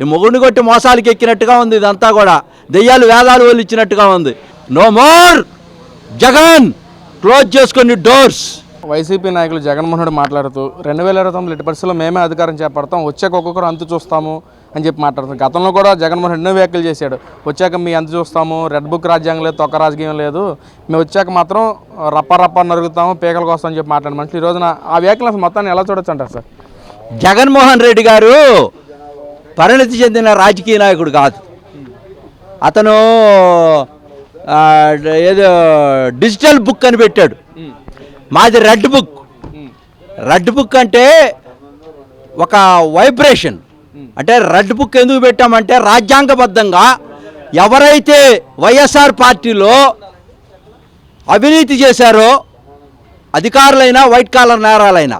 ఈ మొగుడిని కొట్టి మోసాలకి ఎక్కినట్టుగా ఉంది ఇదంతా కూడా. దెయ్యాలు వేదాలు వాళ్ళు ఇచ్చినట్టుగా ఉంది. No more Jagan! క్లోజ్ చేసుకొని డోర్స్! వైసీపీ నాయకులు జగన్మోహన్ రెడ్డి మాట్లాడుతూ రెండు వేల ఇరవై తొమ్మిది పరిస్థితుల్లో మేమే అధికారం చేపడతాం వచ్చాక ఒక్కొక్కరు అంతు చూస్తాము అని చెప్పి మాట్లాడుతాం గతంలో కూడా జగన్మోహన్ రెడ్డి ఎన్నో వ్యాఖ్యలు చేశాడు. వచ్చాక మీ అంతు చూస్తాము రెడ్ బుక్ రాజ్యాంగం లేదు తొక్క రాజకీయం లేదు. మేము వచ్చాక మాత్రం రప్ప రప్ప నరుగుతాము పీకల కోసం అని చెప్పి మాట్లాడిన మనుషులు ఈ రోజున ఆ వ్యాఖ్యలు అసలు మొత్తాన్ని ఎలా చూడొచ్చు అంటారు సార్? జగన్మోహన్ రెడ్డి గారు పరిణతి చెందిన రాజకీయ నాయకుడు కాదు. అతను ఏదో డిజిటల్ బుక్ అని పెట్టాడు. మాది రెడ్ బుక్. రెడ్ బుక్ అంటే ఒక వైబ్రేషన్. అంటే రెడ్ బుక్ ఎందుకు పెట్టామంటే రాజ్యాంగబద్ధంగా ఎవరైతే వైఎస్ఆర్ పార్టీలో అవినీతి చేశారో అధికారులైనా వైట్ కాలర్ నేరాలైనా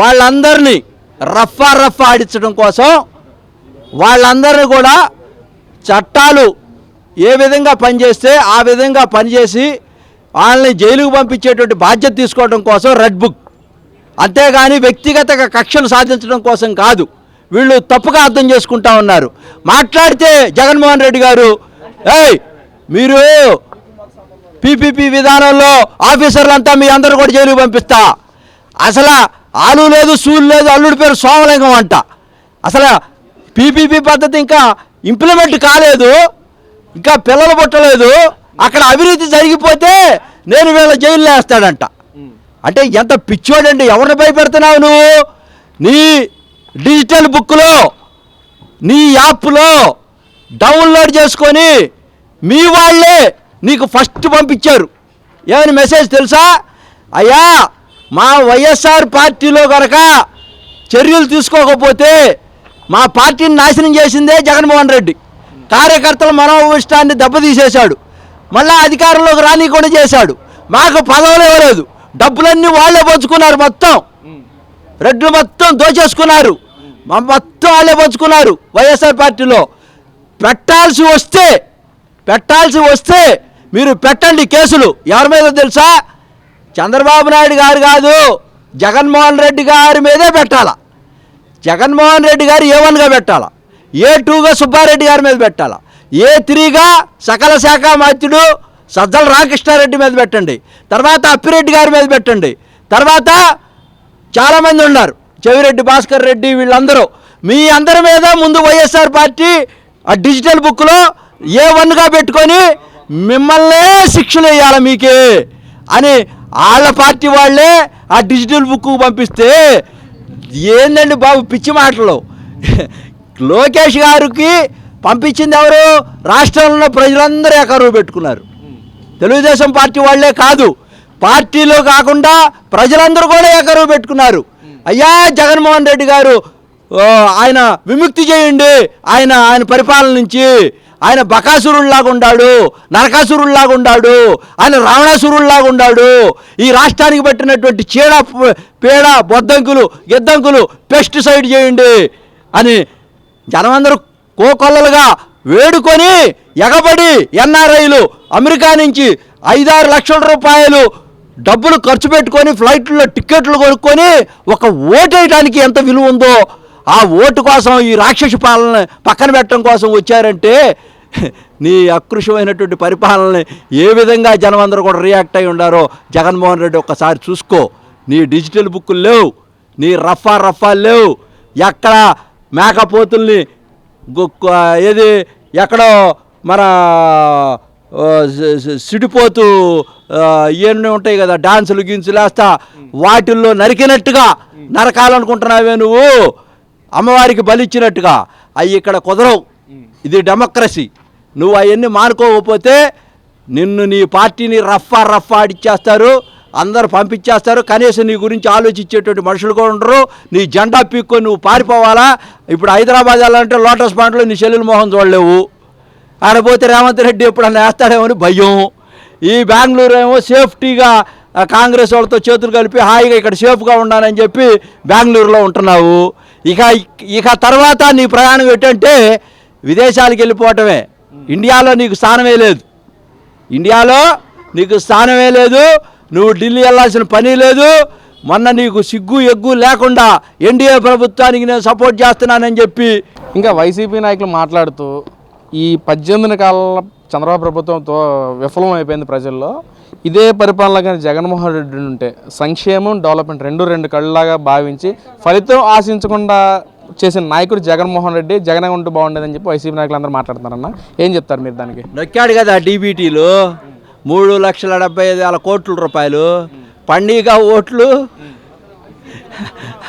వాళ్ళందరినీ రఫా రఫా ఆడించడం కోసం వాళ్ళందరినీ కూడా చట్టాలు ఏ విధంగా పనిచేస్తే ఆ విధంగా పనిచేసి వాళ్ళని జైలుకు పంపించేటువంటి బాధ్యత తీసుకోవడం కోసం రెడ్ బుక్. అంతేగాని వ్యక్తిగత కక్షలు సాధించడం కోసం కాదు. వీళ్ళు తప్పుగా అర్థం చేసుకుంటా ఉన్నారు. మాట్లాడితే జగన్మోహన్ రెడ్డి గారు ఏయ్ మీరు పీపీపీ విధానంలో ఆఫీసర్లంతా మీ అందరూ కూడా జైలుకి పంపిస్తా. అసలు ఆలు లేదు సూలు లేదు అల్లుడి పేరు సోమలింగం అంట. అసలు పీపీపీ పద్ధతి ఇంకా ఇంప్లిమెంట్ కాలేదు. ఇంకా పిల్లలు పుట్టలేదు. అక్కడ అవినీతి జరిగిపోతే నేను వీళ్ళ జైల్లో వేస్తాడంట. అంటే ఎంత పిచ్చోడండి ఎవరిని భయపెడుతున్నావు నువ్వు? నీ డిజిటల్ బుక్లో నీ యాప్లో డౌన్లోడ్ చేసుకొని మీ వాళ్ళే నీకు ఫస్ట్ పంపించారు. ఏమని మెసేజ్ తెలుసా? అయ్యా మా వైఎస్ఆర్ పార్టీలో కనుక చర్యలు తీసుకోకపోతే మా పార్టీని నాశనం చేసిందే జగన్మోహన్ రెడ్డి. కార్యకర్తల మనోవిష్టాన్ని దెబ్బతీసేశాడు. మళ్ళా అధికారంలోకి రానికుండా చేశాడు. మాకు పదవులు ఇవ్వలేదు. డబ్బులన్నీ వాళ్ళే పంచుకున్నారు మొత్తం. రెడ్లు మొత్తం దోచేసుకున్నారు. మొత్తం వాళ్ళే పంచుకున్నారు వైఎస్ఆర్ పార్టీలో. పెట్టాల్సి వస్తే పెట్టాల్సి వస్తే మీరు పెట్టండి కేసులు. ఎవరి మీద తెలుసా? చంద్రబాబు నాయుడు గారు కాదు జగన్మోహన్ రెడ్డి గారి మీదే పెట్టాలా? జగన్మోహన్ రెడ్డి గారు ఏ వన్గా పెట్టాలా? ఏ టూగా సుబ్బారెడ్డి గారి మీద పెట్టాలా? ఏ త్రీగా సకల శాఖ మాత్యుడు సజ్జల రామకృష్ణారెడ్డి మీద పెట్టండి. తర్వాత అప్పిరెడ్డి గారి మీద పెట్టండి. తర్వాత చాలామంది ఉన్నారు. చెవిరెడ్డి భాస్కర్ రెడ్డి వీళ్ళందరూ. మీ అందరి మీద ముందు వైఎస్ఆర్ పార్టీ ఆ డిజిటల్ బుక్లో ఏ వన్గా పెట్టుకొని మిమ్మల్నే శిక్షలు వేయాలి మీకే? అని వాళ్ళ పార్టీ వాళ్ళే ఆ డిజిటల్ బుక్ పంపిస్తే ఏందండి బాబు పిచ్చి మాటలు? లోకేష్ గారికి పంపించింది ఎవరు? రాష్ట్రంలో ప్రజలందరూ ఎకరువు పెట్టుకున్నారు. తెలుగుదేశం పార్టీ వాళ్ళే కాదు. పార్టీలో కాకుండా ప్రజలందరూ కూడా ఎకరువు పెట్టుకున్నారు. అయ్యా జగన్మోహన్ రెడ్డి గారు ఆయన విముక్తి చేయండి. ఆయన ఆయన పరిపాలన నుంచి ఆయన బకాసురుల్లాగా ఉండాడు నరకాసురుల్లాగా ఉండాడు ఆయన రావణాసురుల్లాగా ఉండాడు. ఈ రాష్ట్రానికి పట్టినటువంటి చీడ పేడ బొద్దంకులు గిద్దంకులు పెస్టిసైడ్ చేయండి అని జనమందరూ కోకొల్లలుగా వేడుకొని ఎగబడి ఎన్ఆర్ఐలు అమెరికా నుంచి ఐదారు లక్షల రూపాయలు డబ్బులు ఖర్చు పెట్టుకొని ఫ్లైట్లో టిక్కెట్లు కొనుక్కొని ఒక ఓటేయడానికి ఎంత విలువ ఉందో ఆ ఓటు కోసం ఈ రాక్షస పాలన పక్కన పెట్టడం కోసం వచ్చారంటే నీ అకృషమైనటువంటి పరిపాలనని ఏ విధంగా జనమందరూ కూడా రియాక్ట్ అయి ఉండారో జగన్మోహన్ రెడ్డి ఒక్కసారి చూసుకో. నీ డిజిటల్ బుక్కులు లేవు నీ రఫా రఫా లేవు. ఎక్కడ మేకపోతుల్ని గొక్క- ఏది ఎక్కడో మన సిడిపోతూ ఇవన్నీ ఉంటాయి కదా డాన్సులు గిన్సులు వేస్తా వాటిల్లో నరికినట్టుగా నరకాలనుకుంటున్నావే నువ్వు. అమ్మవారికి బలిచ్చినట్టుగా అవి ఇక్కడ కుదరవు. ఇది డెమోక్రసీ. నువ్వు అవన్నీ మానుకోకపోతే నిన్ను నీ పార్టీని రఫా రఫా ఆడిచ్చేస్తారు అందరు పంపించేస్తారు. కనీసం నీ గురించి ఆలోచించేటువంటి మనుషులు కూడా ఉండరు. నీ జెండా పీక్కొని నువ్వు పారిపోవాలా? ఇప్పుడు హైదరాబాద్ వెళ్ళాలంటే లోటస్ పాయింట్లో నీ చెల్లెలు మోహన్ చూడలేవు. ఆడ పోతే రేవంత్ రెడ్డి ఎప్పుడన్నా వేస్తాడేమో అని భయం. ఈ బెంగళూరు ఏమో సేఫ్టీగా కాంగ్రెస్ వాళ్ళతో చేతులు కలిపి హాయిగా ఇక్కడ సేఫ్గా ఉండాలని చెప్పి బెంగళూరులో ఉంటున్నావు. ఇక ఇక తర్వాత నీ ప్రయాణం ఏంటంటే విదేశాలకు వెళ్ళిపోవటమే. ఇండియాలో నీకు స్థానమే లేదు. ఇండియాలో నీకు స్థానమే లేదు. నువ్వు ఢిల్లీ వెళ్ళాల్సిన పని లేదు. మొన్న నీకు సిగ్గు ఎగ్గు లేకుండా ఎన్డీఏ ప్రభుత్వానికి నేను సపోర్ట్ చేస్తున్నానని చెప్పి ఇంకా వైసీపీ నాయకులు మాట్లాడుతూ ఈ పద్దెనిమిది కాల చంద్రబాబు ప్రభుత్వంతో విఫలం అయిపోయింది ప్రజల్లో. ఇదే పరిపాలన కానీ జగన్మోహన్ రెడ్డి ఉంటే సంక్షేమం డెవలప్మెంట్ రెండు రెండు కళ్ళలాగా భావించి ఫలితం ఆశించకుండా చేసిన నాయకుడు జగన్మోహన్ రెడ్డి జగన్ ఉంటూ బాగుండేదని చెప్పి వైసీపీ నాయకులు అందరూ మాట్లాడుతున్నారన్న. ఏం చెప్తారు మీరు దానికి? నొక్కాడు కదా డీబీటీలు. మూడు లక్షల డెబ్బై ఐదు వేల కోట్ల రూపాయలు. పండుగ ఓట్లు.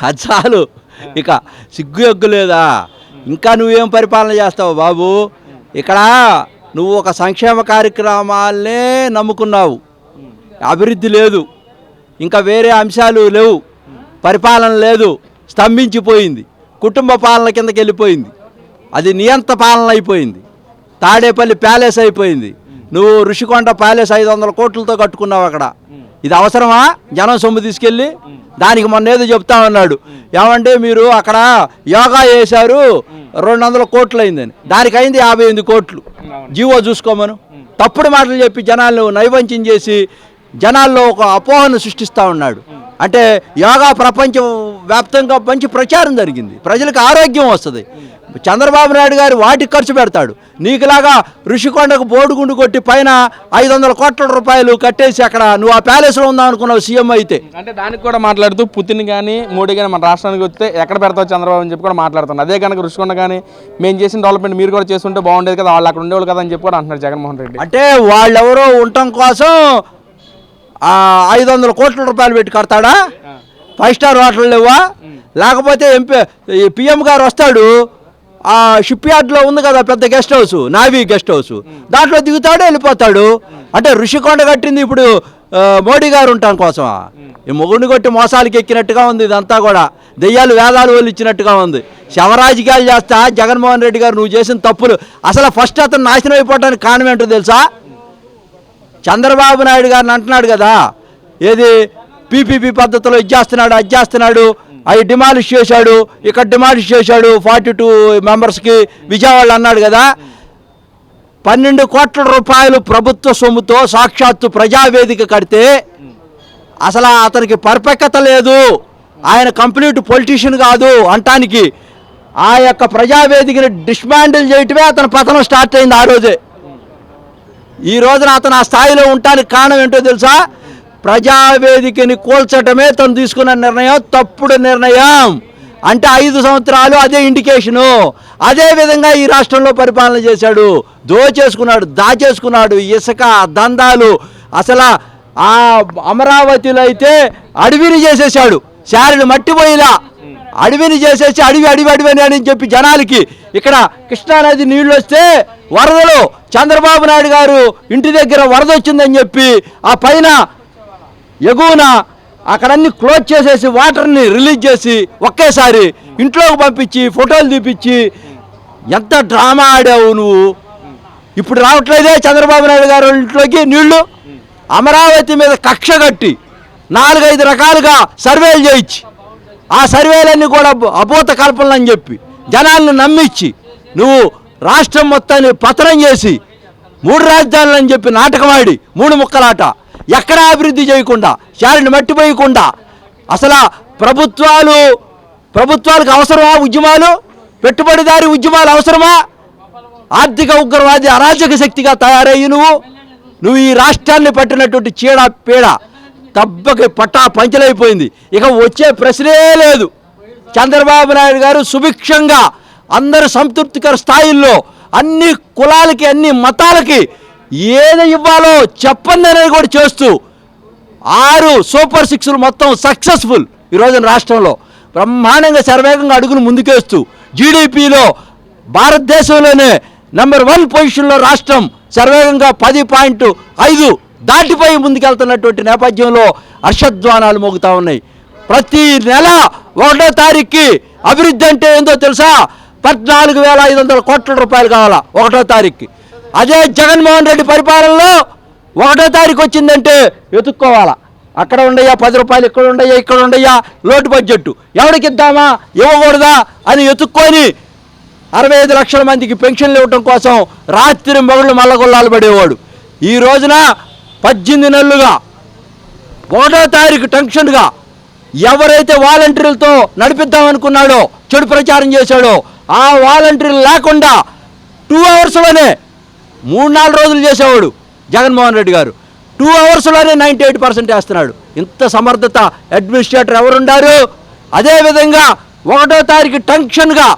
అది చాలు. ఇక సిగ్గు ఎగ్గు లేదా? ఇంకా నువ్వేం పరిపాలన చేస్తావు బాబు? ఇక్కడ నువ్వు ఒక సంక్షేమ కార్యక్రమాలనే నమ్ముకున్నావు. అభివృద్ధి లేదు. ఇంకా వేరే అంశాలు లేవు. పరిపాలన లేదు. స్తంభించిపోయింది. కుటుంబ పాలన కిందకి వెళ్ళిపోయింది. అది నియంత పాలన అయిపోయింది. తాడేపల్లి ప్యాలెస్ అయిపోయింది. నువ్వు ఋషికొండ ప్యాలెస్ ఐదు వందల కోట్లతో కట్టుకున్నావు అక్కడ. ఇది అవసరమా? జనం సొమ్ము తీసుకెళ్ళి దానికి మొన్న ఏదో చెప్తా ఉన్నాడు. ఏమంటే మీరు అక్కడ యోగా చేశారు రెండు వందల కోట్లు అయిందని దానికి అయింది యాభై ఎనిమిది కోట్లు. జీవో చూసుకోమను. తప్పుడు మాటలు చెప్పి జనాలను నైవంచం చేసి జనాల్లో ఒక అపోహను సృష్టిస్తూ ఉన్నాడు. అంటే యోగా ప్రపంచం వ్యాప్తంగా మంచి ప్రచారం జరిగింది. ప్రజలకు ఆరోగ్యం వస్తుంది. చంద్రబాబు నాయుడు గారు వాటికి ఖర్చు పెడతాడు. నీకులాగా ఋషికొండకు బోడుగుండు కొట్టి పైన ఐదు వందల కోట్ల రూపాయలు కట్టేసి అక్కడ నువ్వు ఆ ప్యాలెస్లో ఉందాం అనుకున్నావు సీఎం అయితే. అంటే దానికి కూడా మాట్లాడుతూ పుతిన్ కానీ మోడీ కానీ మన రాష్ట్రానికి వస్తే ఎక్కడ పెడతావు చంద్రబాబు అని చెప్పి కూడా మాట్లాడుతున్నారు. అదే కనుక రుషికొండ కానీ మేము చేసిన డెవలప్మెంట్ మీరు కూడా చేస్తుంటే బాగుండేది కదా వాళ్ళు అక్కడ ఉండేవాళ్ళు కదా అని చెప్పి కూడా అంటున్నారు జగన్మోహన్ రెడ్డి. అంటే వాళ్ళెవరో ఉండటం కోసం ఐదు వందల కోట్ల రూపాయలు పెట్టి కడతాడా? ఫైవ్ స్టార్ హోటల్ లేవా? లేకపోతే ఎంపీ ఈ పిఎం గారు వస్తాడు ఆ షిప్ యార్డ్లో ఉంది కదా పెద్ద guest house navy guest house. దాంట్లో దిగుతాడు వెళ్ళిపోతాడు. అంటే ఋషికొండ కట్టింది ఇప్పుడు మోడీ గారు ఉంటాం కోసమా? ఈ మొగుడిని కొట్టి మోసాలకి ఎక్కినట్టుగా ఉంది ఇదంతా కూడా. దెయ్యాలు వేదాలు వాళ్ళు ఇచ్చినట్టుగా ఉంది. శవరాజకీయాలు చేస్తా జగన్మోహన్ రెడ్డి గారు నువ్వు చేసిన తప్పులు. అసలు ఫస్ట్ అతను నాశనం అయిపోవడానికి కారణం ఏంటో తెలుసా? చంద్రబాబు నాయుడు గారిని అంటున్నాడు కదా. ఏది? పీపీపీ పద్ధతిలో ఇది చేస్తున్నాడు అది చేస్తున్నాడు అవి డిమాలిష్ చేశాడు ఇక్కడ డిమాలిష్ చేశాడు ఫార్టీ టూ మెంబర్స్కి విజయవాడ అన్నాడు కదా. పన్నెండు కోట్ల రూపాయలు ప్రభుత్వ సొమ్ముతో సాక్షాత్తు ప్రజావేదిక కడితే అసలు అతనికి పరిపక్వత లేదు. ఆయన కంప్లీట్ పొలిటీషియన్ కాదు అంటానికి. ఆ యొక్క ప్రజావేదికని డిస్మాండిల్ చేయటమే అతని పతనం స్టార్ట్ అయింది ఆ రోజే. ఈ రోజున అతను ఆ స్థాయిలో ఉండటానికి కారణం ఏంటో తెలుసా? ప్రజావేదికని కూల్చటమే తను తీసుకున్న నిర్ణయం తప్పుడు నిర్ణయం. అంటే ఐదు సంవత్సరాలు అదే ఇండికేషను. అదే విధంగా ఈ రాష్ట్రంలో పరిపాలన చేశాడు. దోచేసుకున్నాడు దాచేసుకున్నాడు. ఇసుక దందాలు. అసలు ఆ అమరావతిలో అయితే అడవిని చేసేసాడు శారీలు మట్టిపోయిలా. అడవిని చేసేసి అడవి అడవి అడవి అని చెప్పి జనాలకి ఇక్కడ కృష్ణానది నీళ్ళు వస్తే వరదలు చంద్రబాబు నాయుడు గారు ఇంటి దగ్గర వరద వచ్చిందని చెప్పి ఆ పైన ఎగువన అక్కడన్ని క్లోజ్ చేసేసి వాటర్ని రిలీజ్ చేసి ఒకేసారి ఇంట్లోకి పంపించి ఫోటోలు తీపిచ్చి ఎంత డ్రామా ఆడావు నువ్వు? ఇప్పుడు రావట్లేదే చంద్రబాబు నాయుడు గారు ఇంట్లోకి నీళ్ళు అమరావతి మీద కక్ష కట్టి నాలుగైదు రకాలుగా సర్వేలు చేయించి ఆ సర్వేలన్నీ కూడా అబ్- అభూత కల్పనలు అని చెప్పి జనాలను నమ్మించి నువ్వు రాష్ట్రం మొత్తాన్ని పతనం చేసి మూడు రాజధానులు అని చెప్పి నాటకమాడి మూడు ముక్కలాట ఎక్కడా అభివృద్ధి చేయకుండా శారిని మట్టిపోయకుండా అసలు ప్రభుత్వాలు ప్రభుత్వాలకు అవసరమా ఉద్యమాలు? పెట్టుబడిదారి ఉద్యమాలు అవసరమా? ఆర్థిక ఉగ్రవాది అరాచక శక్తిగా తయారయ్యి నువ్వు. నువ్వు ఈ రాష్ట్రాన్ని పట్టినటువంటి చీడ పీడ దెబ్బకి పట్టా పంచలైపోయింది. ఇక వచ్చే ప్రశ్నే లేదు. చంద్రబాబు నాయుడు గారు సుభిక్షంగా అందరు సంతృప్తికర స్థాయిల్లో అన్ని కులాలకి అన్ని మతాలకి ఏది ఇవ్వాలో చెప్పండి అనేది కూడా చేస్తూ ఆరు సూపర్ సిక్స్లు మొత్తం సక్సెస్ఫుల్ ఈ రోజున రాష్ట్రంలో. బ్రహ్మాండంగా శరవేగంగా అడుగులు ముందుకేస్తూ జీడిపిలో భారతదేశంలోనే నెంబర్ వన్ పొజిషన్లో రాష్ట్రం శరవేగంగా పది పాయింట్ ఐదు దాటిపోయి ముందుకెళ్తున్నటువంటి నేపథ్యంలో హర్షధ్వానాలు మోగుతా ఉన్నాయి. ప్రతి నెల ఒకటో తారీఖుకి అభివృద్ధి అంటే ఏందో తెలుసా? పద్నాలుగు వేల ఐదు వందల కోట్ల రూపాయలు కావాలా ఒకటో తారీఖుకి. అదే జగన్మోహన్ రెడ్డి పరిపాలనలో ఒకటో తారీఖు వచ్చిందంటే వెతుక్కోవాలా? అక్కడ ఉండయ్యా పది రూపాయలు ఇక్కడ ఉండయ్యా ఇక్కడ ఉండయ్యా లోటు బడ్జెట్ ఎవరికి ఇద్దామా? ఇవ్వకూడదా? అని వెతుక్కొని అరవై ఐదు లక్షల మందికి పెన్షన్లు ఇవ్వటం కోసం రాత్రి మొగుళ్ళు మల్లగొల్లాలు పడేవాడు. ఈ రోజున పద్దెనిమిది నెలలుగా ఒకటో తారీఖు టెన్షన్గా ఎవరైతే వాలంటీర్లతో నడిపిద్దామనుకున్నాడో చెడు ప్రచారం చేశాడో ఆ వాలంటీర్లు లేకుండా టూ అవర్స్లోనే మూడు నాలుగు రోజులు చేసేవాడు జగన్మోహన్ రెడ్డి గారు. టూ అవర్స్లోనే నైంటీ ఎయిట్ పర్సెంట్ వేస్తున్నాడు. ఇంత సమర్థత అడ్మినిస్ట్రేటర్ ఎవరుండారు? అదేవిధంగా ఒకటో తారీఖు టెన్షన్గా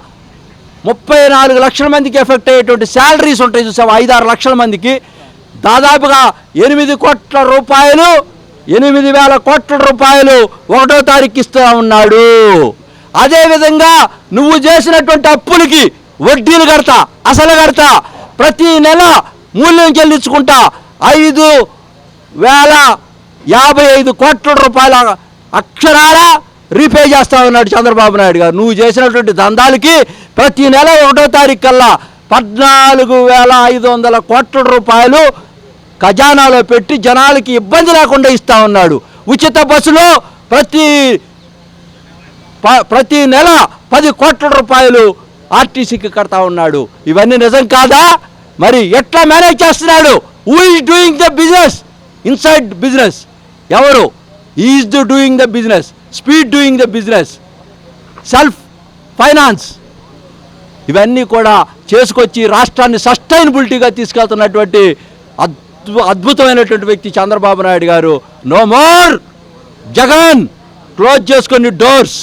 ముప్పై నాలుగు లక్షల మందికి ఎఫెక్ట్ అయ్యేటువంటి శాలరీస్ ఉంటాయి చూసావు? ఐదారు లక్షల మందికి దాదాపుగా ఎనిమిది కోట్ల రూపాయలు ఎనిమిది వేల కోట్ల రూపాయలు ఒకటో తారీఖు ఇస్తూ ఉన్నాడు. అదేవిధంగా నువ్వు చేసినటువంటి అప్పులకి వడ్డీలు కడతా అసలు కడతా ప్రతి నెల మూల్యం చెల్లించుకుంటా ఐదు వేల యాభై ఐదు కోట్ల రూపాయల అక్షరాల రీపే చేస్తా ఉన్నాడు చంద్రబాబు నాయుడు గారు. నువ్వు చేసినటువంటి దందాలకి ప్రతి నెల ఒకటో తారీఖు కల్లా పద్నాలుగు వేల ఐదు వందల కోట్ల రూపాయలు ఖజానాలో పెట్టి జనాలకి ఇబ్బంది లేకుండా ఇస్తా ఉన్నాడు. ఉచిత బస్సులో ప్రతి ప- ప్రతి నెల పది కోట్ల రూపాయలు ఆర్టీసీకి కడతా ఉన్నాడు. ఇవన్నీ నిజం కాదా? మరి ఎట్లా మేనేజ్ చేస్తున్నాడు? Who is doing the business inside business ఎవరు? Is the doing the business speed doing the business self finance ఇవన్నీ కూడా చేసుకొచ్చి రాష్ట్రాన్ని సస్టైనబిలిటీగా తీసుకెళ్తున్నటువంటి అద్భు అద్భుతమైనటువంటి వ్యక్తి Chandrababu Naidu garu. No more! Jagan! Close చేసుకొని డోర్స్!